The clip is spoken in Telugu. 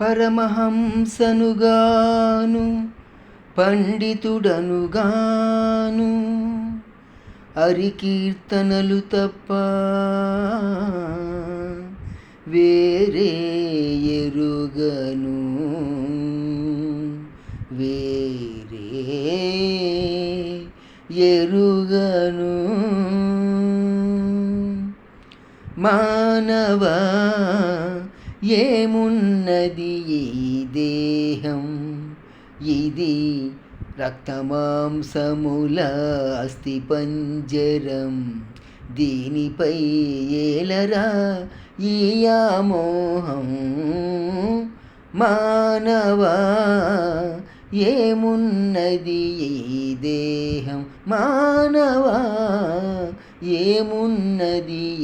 పరమహంసనుగాను పండితుడనుగాను అరికీర్తనలు తప్ప వేరే ఎరుగను. వేరే ఎరుగను. మానవా ఏమున్నది ఈ దేహం? ఇది రక్తమాంసముల అస్థి పంజరం దీనిపై ఏలరా ఈ మోహం మానవా ఏమున్నది ఈ దేహం? మానవా ఏమున్నది